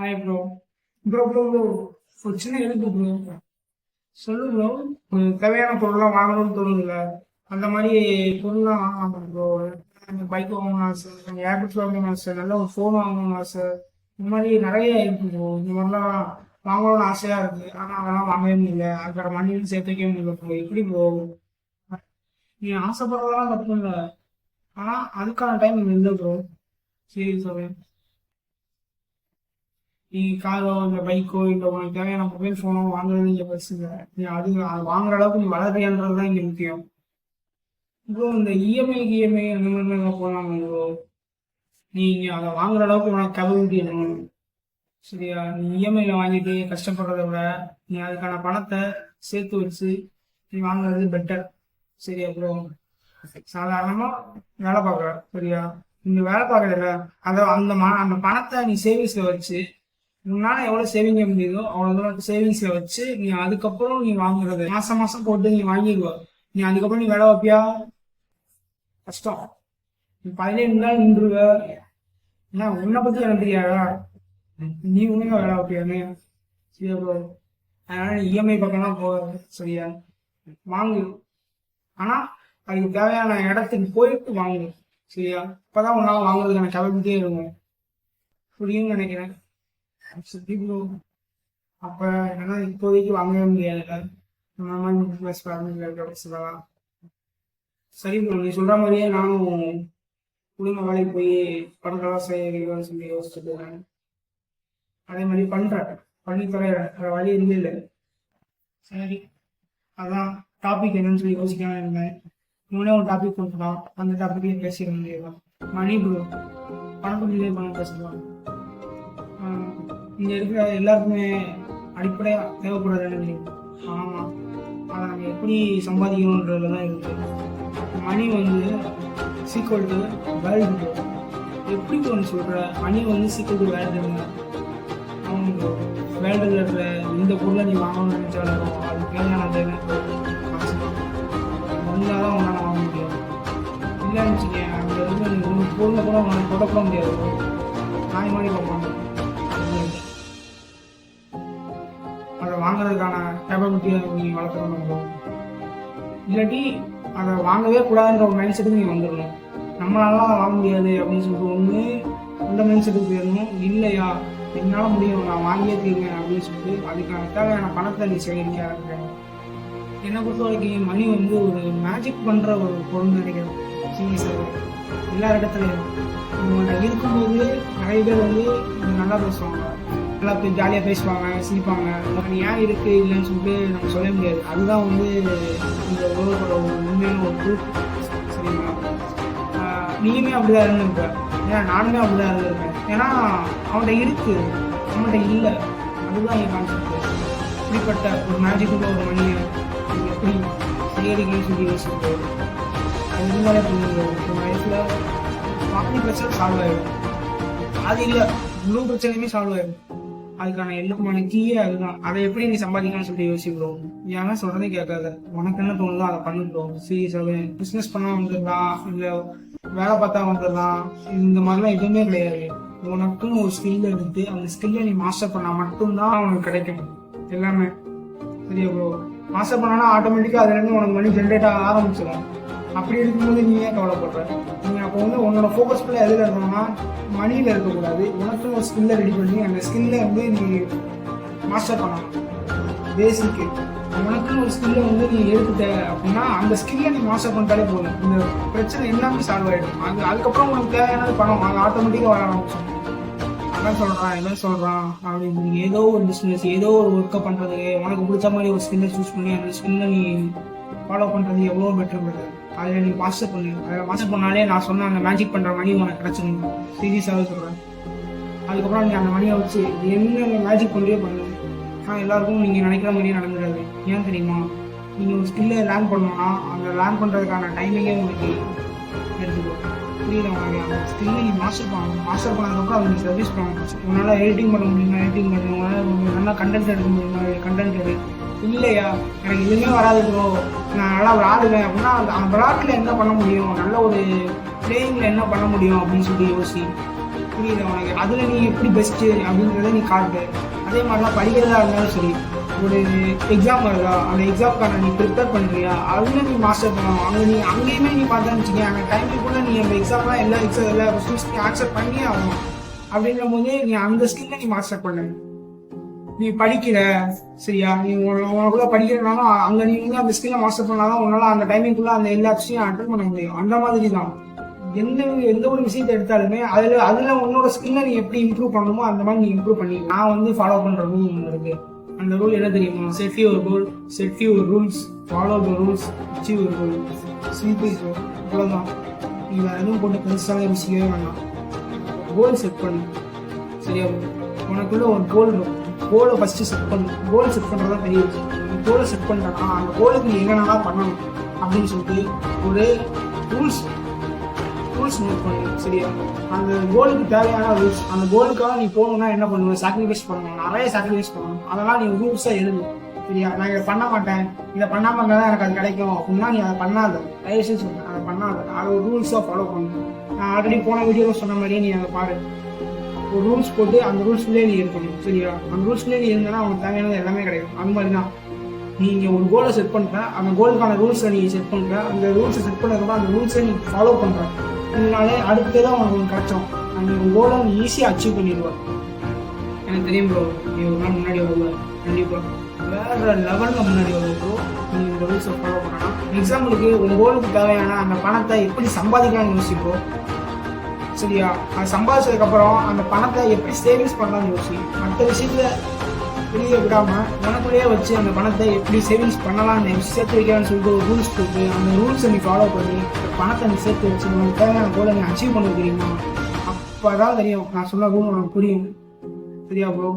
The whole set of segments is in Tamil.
Hi bro bro bro bro ஒரு சின்ன எழுப்பு ப்ரோ சொல்லு ப்ரோ தேவையான பொருள்லாம் வாங்கணும்னு தோணுதுல அந்த மாதிரி பொருள்லாம் வாங்கணும் ப்ரோ எனக்கு பைக் வாங்கணும் ஆசை. எனக்கு ஏர்பட்ஸ் வாங்கணும் ஆசை. நல்ல ஒரு ஃபோன் வாங்கணும்னு ஆசை. இந்த மாதிரி நிறைய இருக்கு ப்ரோ இந்த மாதிரிலாம் வாங்கணும்னு ஆசையாக இருக்கு. ஆனால் அதெல்லாம் வாங்கவே முடியல. அதுக்கான மண்ணிலும் சேர்த்து வைக்க முடியல ப்ரோ எப்படி ப்ரோ நீ ஆசைப்படுறதெல்லாம் தப்பு இல்லை. ஆனால் அதுக்கான டைம் இல்லை ப்ரோ சரி சார். நீ காரோ இல்லை பைக்கோ இல்லை உனக்கு தேவையான மொபைல் ஃபோனோ வாங்குறது இங்கே பெருசுங்க நீ அது அது வாங்குற அளவுக்கு நீ வளர்றியான்றது தான் இங்கே முக்கியம். ப்ரோ இந்த இஎம்ஐ இஎம்ஐ அந்த மாதிரிலாம் போகலாம் ப்ரோ நீ இங்கே அதை வாங்குற அளவுக்கு உனக்கு கவர்மெண்ட் இருக்கணும். சரியா? நீ இஎம்ஐயில் இஎம்ஐல வாங்கிட்டு கஷ்டப்படுறத விட நீ அதுக்கான பணத்தை சேர்த்து வச்சு நீ வாங்குறது பெட்டர் சரியா ப்ரோ சாதாரணமாக வேலை பார்க்குற சரியா? நீ வேலை பார்க்கறதில்ல அதை அந்த ம அந்த பணத்தை நீ சேவிங்ஸில் வச்சு உன்னால எவ்வளவு சேவிங்க முடியுதோ அவ்வளவு தூரம் சேவிங்ஸ்ல வச்சு நீ அதுக்கப்புறம் நீ வாங்குறது மாசம் மாசம் போட்டு நீ வாங்கிடுவ. நீ அதுக்கப்புறம் நீ வேலை வைப்பியா கஷ்டம். நீ பதினேழு நாள் நின்றுவ. ஏன்னா உன்னை பத்தி எனக்கு தெரியாதா? நீ உண்மையா வேலை வைப்பியான்னு சரியா ப்ரோ அதனால நீ இஎம்ஐ பக்கம்லாம் போகாது. சரியா? வாங்கு. ஆனா அதுக்கு தேவையான இடத்துக்கு போயிட்டு வாங்கு. சரியா? இப்பதான் உன்னால வாங்குறதுக்கான கேபபிலிட்டியே இருக்கும் புரியும்னு நினைக்கிறேன். அப்போ என்னன்னா இப்போதைக்கு வாங்கவே முடியாதுல்ல இந்த மாதிரி ஃபேமிலியில் ஃபேமிலி சொல்லலாம். சரி ப்ரோ நீ சொல்கிற மாதிரியே நானும் குடும்ப வேலைக்கு போய் பணத்தெல்லாம் செய்யணும்னு சொல்லி யோசிச்சுட்டு இருக்கேன். அதே மாதிரி பண்ணுறேன் பண்ணி தொலைகிறேன் வேறு வழி இல்லை இல்லை. சரி அதான் டாபிக் என்னன்னு சொல்லி யோசிக்காம இருந்தேன். இவனே ஒரு டாபிக் கொடுத்துட்டான். அந்த டாபிக்லேயும் பேசிட முடியாது மணி ப்ரோ பணம் கொஞ்சம் பணம் பேசலாம் இங்க இருக்கிற எல்லாருக்குமே அடிப்படையா தேவைப்படுறது ஆமா. அதை நம்ம எப்படி சம்பாதிக்கணுன்றதுல தான் இருக்கு. மணி வந்து சீக்வல் டு வேல்டு எப்படி ஒன்று சொல்கிற மணி வந்து சீக்வல் டு அவங்க வேல்டில் இருக்கிற இந்த பொருளை நீ வாங்கணும்னு நினச்சாலும் அது தேவை காசு. வந்தால் தான் உங்களால் வாங்க முடியும். இல்லைன்னு வச்சுக்கேன் அங்கே இருந்து நீ ஒரு பொருளை கூட உங்களால் தொடக்கூட முடியாது. நாய் மாதிரி பார்ப்பாங்க. வாங்குறதுக்கான கேப்பபிலிட்டியை நீ வளர்த்துக்கணும் இல்லாட்டி அதை வாங்கவே கூடாதுன்ற ஒரு மைண்ட் செட்டுக்கு நீ வந்துடணும். நம்மளாலாம் வாங்க முடியாது அப்படின்னு சொல்லிட்டு ஒன்று அந்த மைண்ட் செட்டுக்கு போயிடணும். இல்லையா? என்னால் முடியும் நான் வாங்கியே தீர்வேன் அப்படின்னு சொல்லிட்டு அதுக்கான தேவையான பணத்தை நீ சேகரிக்க ஆரம்பிக்கிறேன் என்னை பொறுத்த வரைக்கும் மணி வந்து ஒரு மேஜிக் பண்ணுற ஒரு பொருள் நினைக்கிறேன் சீரியஸாக எல்லா இடத்துலையும். இவங்க இருக்கும்போது நிறைய பேர் வந்து நல்லா பேசுவாங்க. எல்லாத்தையும் ஜாலியாக பேசுவாங்க சிரிப்பாங்க. உனக்கு ஏன் இருக்கு இல்லைன்னு சொல்லிட்டு நம்ம சொல்ல முடியாது. அதுதான் வந்து இந்த உலகத்தோட ஒரு உண்மையான ஒரு குரூப் சரிங்களா? நீயுமே அப்படிதான் இருந்திருப்ப. ஏன்னா நானுமே அப்படிதான் இருந்திருப்பேன். ஏன்னா அவன்கிட்ட இருக்கு. அவன்கிட்ட இல்லை. அதுதான் என் கான்செப்ட் இப்படிப்பட்ட ஒரு மேஜிக்குள்ள ஒரு மனிதன் நீ எப்படி செய்யறீங்கன்னு சொல்லி யோசிச்சுட்டு அது இருந்தாலே புரியுது உங்கள் லைஃப்பில் பாதி பிரச்சனை சால்வ் ஆகிடும் அது இல்லை. முழு பிரச்சனையுமே சால்வ் ஆகிடும் அதுக்கான எல்லாமான கீயே அதுதான். அதை எப்படி நீ சம்பாதிக்கணும்னு சொல்லிட்டு யோசிக்கிறோம் ஏன்னா சொல்றதே கேட்காத. உனக்கு என்ன தோணுதோ அதை பண்ணிட்டோம் சீரியஸாவே பிஸ்னஸ் பண்ணா வந்துடலாம். இல்லை வேலை பார்த்தா வந்துடலாம். இந்த மாதிரிலாம் எதுவுமே கிடையாது. உனக்குன்னு ஒரு ஸ்கில் எடுத்து அந்த ஸ்கில்லை நீ மாஸ்டர் பண்ணா மட்டும்தான் உனக்கு கிடைக்கும். எல்லாமே. சரியா ப்ரோ மாஸ்டர் பண்ணானா ஆட்டோமேட்டிக்காக அதுலேருந்து உனக்கு மணி ஜென்ரேட் ஆக ஆரம்பிச்சிடும். அப்படி இருக்கும்போது நீ ஏன் கவலைப்படுற? நீ அப்போ வந்து உன்னோட ஃபோக்கஸ் ஃபுல்லாக எதில் இருக்கணும்னா மணியில் இருக்கக்கூடாது. உனக்கு ஒரு ஸ்கில்லை ரெடி பண்ணி அந்த ஸ்கில்லை வந்து நீ மாஸ்டர் பண்ணணும். பேசிக்கு உனக்குன்னு ஒரு ஸ்கில்லை வந்து நீ எடுத்துட்ட அப்படின்னா அந்த ஸ்கில்லை நீ மாஸ்டர் பண்ணிட்டாலே போதும். இந்த பிரச்சனை எல்லாமே சால்வ் ஆகிடும் அது அதுக்கப்புறம் உனக்கு தேவையானது பணம். அது ஆட்டோமேட்டிக்காக வர ஆரம்பிச்சிடும். அதான் சொல்கிறான் என்ன சொல்கிறான் அப்படின்னு ஏதோ ஒரு பிஸ்னஸ் ஏதோ ஒரு ஒர்க்கை பண்ணுறதுக்கு உனக்கு பிடிச்ச மாதிரி ஒரு ஸ்கில்லை சூஸ் பண்ணி அந்த ஸ்கில்லை நீ ஃபாலோ பண்ணுறது எவ்வளோ பெட்டர் பெட்டர் அதில் நீங்கள் மாஸ்டர் பண்ணு. அதில் மாஸ்டர் பண்ணாலே நான் சொன்ன அந்த மேஜிக் பண்ணுற மணி உனக்கு கிடைச்சிடும் சீரியஸாகவே சொல்கிறேன் அதுக்கப்புறம் நீங்கள் அந்த மணியை வச்சு என்ன மேஜிக் பண்ணுறியோ பண்ணுங்க ஆனால் எல்லாருக்கும் நீங்கள் நினைக்கிற மாதிரியே நடந்துடாது. ஏன் தெரியுமா? நீங்கள் ஒரு ஸ்கில்லை லேர்ன் பண்ணோன்னா அந்த லேர்ன் பண்ணுறதுக்கான டைமிங்கே உங்களுக்கு எடுத்துக்கோ புரியுது உனக்கு? அந்த ஸ்கில்லை நீ மாஸ்டர் பண்ணணும். மாஸ்டர் பண்ணதுக்கப்புறம் அதை சர்வீஸ் பண்ணணும். உன்னால் எடிட்டிங் பண்ண முடியுமா? எடிட்டிங் பண்ணணும். நல்லா கண்டென்ட் எடுக்க முடியுமா? கண்டென்ட் எடு. இல்லையா? எனக்கு எதுவுமே வராது ப்ரோ நான் நல்லா விளாடுவேன் அப்படின்னா அந்த அந்த விளாட்டில் என்ன பண்ண முடியும்? நல்ல ஒரு பிளேயிங்கில் என்ன பண்ண முடியும் அப்படின்னு சொல்லி யோசி. புரியுது உனக்கு? அதில் நீ எப்படி பெஸ்ட்டு அப்படின்றத நீ காட்டு. அதே மாதிரிலாம் படிக்கிறதா இருந்தாலும் சரி ஒரு எக்ஸாம் வருதா? அந்த எக்ஸாம்க்கான நீ ப்ரிப்பேர் பண்ணுறியா அதில் நீ மாஸ்டர் பண்ணணும். அங்கே நீ அங்கேயுமே நீ பார்த்தேன்னு வச்சுக்கேன் அந்த டைமுக்குள்ளே நீ அந்த எக்ஸாம்லாம் எல்லா எக்ஸாம் எல்லா கொஸ்டின்ஸ் நீ ஆன்சர் பண்ணியே ஆகணும். அப்படின்ற போது நீ அந்த ஸ்கில்லை நீ மாஸ்டர் பண்ணு. நீ படிக்கிற சரியா? நீ உனக்குள்ள படிக்கிறனாலும் அங்க நீ வந்து அந்த ஸ்கில்ல மாஸ்டர் பண்ணாதான் உன்னால அந்த டைமிங்குள்ள அந்த எல்லா விஷயம் அட்டன் பண்ண முடியும். அந்த மாதிரி தான் எந்த எந்த ஒரு விஷயத்தை எடுத்தாலுமே அதுல அதுல உன்னோட ஸ்கில்ல நீ எப்படி இம்ப்ரூவ் பண்ணணுமோ அந்த மாதிரி நீ இம்ப்ரூவ் பண்ணி நான் வந்து ஃபாலோ பண்ற ரூல் ஒன்று இருக்கு. அந்த ரூல் என்ன தெரியுமா? Set your goal set your rules follow the rules achieve your goal simple இவ்வளவுதான் நீ வேற எதுவும் போட்டு பெருசாக யோசிக்கவே வேண்டாம். கோல் செட் பண்ணு. சரியா? உனக்குள்ள ஒரு கோல் இருக்கும். கோலை ஃபர்ஸ்ட் செட் பண்ணு கோல் செட் பண்ணுறது தான் பெரிய விஷயம் கோலை செட் பண்ணிட்டோம்னா அந்த கோலுக்கு நீ என்னென்னலாம் பண்ணணும் அப்படின்னு சொல்லிட்டு ஒரு ரூல்ஸ் ரூல்ஸ் நோட் பண்ணு சரியா? அந்த கோலுக்கு தேவையான ரூல்ஸ் அந்த கோலுக்காக நீ போகணும்னா என்ன பண்ணுவ? சாக்ரிஃபைஸ் பண்ணணும். நிறைய சாக்ரிஃபைஸ் பண்ணணும். அதெல்லாம் நீ ரூல்ஸாக எழுது சரியா? நான் இதை பண்ண மாட்டேன். இதை பண்ணாம இருந்தால் தான் எனக்கு அது கிடைக்கும். அப்படின்னா நீ அதை பண்ணாத. தயவு செஞ்சு சொல்றேன் அதை பண்ணாத. அதை ஒரு ரூல்ஸாக ஃபாலோ பண்ணணும் நான் ஆல்ரெடி போன வீடியோவில் சொன்ன மாதிரியே நீ அதை பாரு. ஒரு ரூல்ஸ் போட்டு அந்த ரூல்ஸ்லேயே நீ இருக்கணும் சரியா? அந்த ரூல்ஸ்லேயே நீ இருந்தனா உனக்கு தேவையானது எல்லாமே கிடைக்கும். அந்த மாதிரி தான் நீங்கள் ஒரு கோலை செட் பண்ணுற அந்த கோலுக்கான ரூல்ஸை நீ செட் பண்ணுற அந்த ரூல்ஸை செட் பண்ணதுக்கப்புறம் அந்த ரூல்ஸை நீ ஃபாலோ பண்ணுற இதனாலே அடுத்ததான் உனக்கு ஒன்று கிடைச்சோம் அந்த ஒரு கோலை நீ ஈஸியாக அச்சீவ் பண்ணிடுவார் எனக்கு தெரியும் ப்ரோ நீ ஒரு நாள் முன்னாடி வருவார் கண்டிப்பாக வேற லெவலில் முன்னாடி வருவ ப்ரோ நீ இந்த ரூல்ஸை ஃபாலோ பண்ணலாம். எக்ஸாம்பிளுக்கு உங்கள் கோலுக்கு தேவையான அந்த பணத்தை எப்படி சம்பாதிக்கலாம்னு யோசிப்போம் சரியா? அது சம்பாதிச்சதுக்கப்புறம் அந்த பணத்தை எப்படி சேவிங்ஸ் பண்ணலாம்னு யோசி. மற்ற விஷயத்துல வெளியே விடாம உனக்குள்ளேயே வச்சு அந்த பணத்தை எப்படி சேவிங்ஸ் பண்ணலாம்னு சேர்த்து வைக்கலாம்னு சொல்லிட்டு ஒரு ரூல்ஸ் போட்டு அந்த ரூல்ஸை நீ ஃபாலோ பண்ணி அந்த பணத்தை நீ சேர்த்து வச்சு உனக்கு தேவையான கோலை நீ அச்சீவ் பண்ண தெரியுமா? அப்பதான் தெரியும். நான் சொன்ன ரூல் உனக்கு புரியும். சரியா ப்ரோ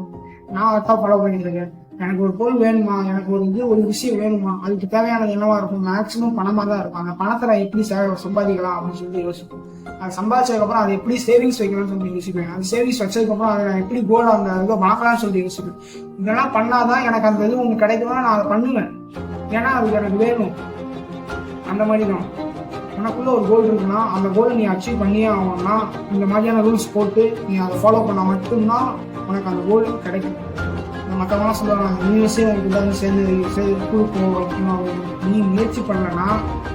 நான் அதான் ஃபாலோ பண்ணிட்டு இருக்கேன். எனக்கு ஒரு பொருள் வேணுமா? எனக்கு ஒரு இது ஒரு விஷயம் வேணுமா? அதுக்கு தேவையானது என்னவா இருக்கும்? மேக்ஸிமம் பணமா தான் இருக்கும். அந்த பணத்தை நான் எப்படி சம்பாதிக்கலாம் அப்படின்னு சொல்லிட்டு யோசிப்பேன். அது சம்பாதிச்சதுக்கப்புறம் அதை எப்படி சேவிங்ஸ் வைக்கலாம்னு சொல்லி யோசிப்பேன். அந்த சேவிங்ஸ் வச்சதுக்கப்புறம் அதை நான் எப்படி கோல் அந்த இதை வளர்க்கலாம்னு சொல்லி யோசிப்பேன். இதெல்லாம் பண்ணாதான் எனக்கு அந்த இது உங்களுக்கு கிடைக்கும்னா நான் அதை பண்ணுவேன். ஏன்னா அது எனக்கு வேணும். அந்த மாதிரி தான் உனக்குள்ள ஒரு கோல் இருக்குன்னா அந்த கோலை நீ அச்சீவ் பண்ணியே ஆகணும்னா இந்த மாதிரியான ரூல்ஸ் போட்டு நீ அதை ஃபாலோ பண்ணால் மட்டும்தான் உனக்கு அந்த கோல் கிடைக்கும். மற்றவங்களாம் சொல்லுவாங்க நீ விஷயம் உனக்கு இதாக சேர்ந்து சேர்ந்து கொடுப்போம் அப்படின்னா நீ முயற்சி பண்ணலன்னா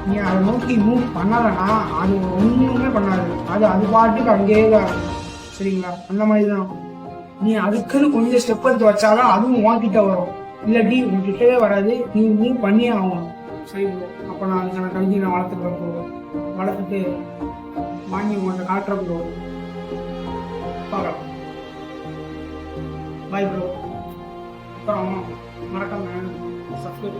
நீ அதை நோக்கி மூவ் பண்ணலைன்னா அது ஒன்றுமே பண்ணாது. அது அது பாட்டுக்கு அங்கேயே தான் இருக்கும். சரிங்களா? அந்த மாதிரி தான் நீ அதுக்குன்னு கொஞ்சம் ஸ்டெப் எடுத்து வச்சாலும் அதுவும் உன்கிட்ட வரும். இல்லாட்டி உன்கிட்டவே வராது. நீ நீ பண்ணியே ஆகணும். சரி அப்போ நான் அதுக்கான கல்வி நான் வளர்த்துக்கிறேன் ப்ரோ. வளர்த்துட்டு வாங்கி உங்கள்கிட்ட காட்டுறேன் ப்ரோ. பார்க்கலாம். Bye bro. மறக்காம சப்ஸ்கிரைப்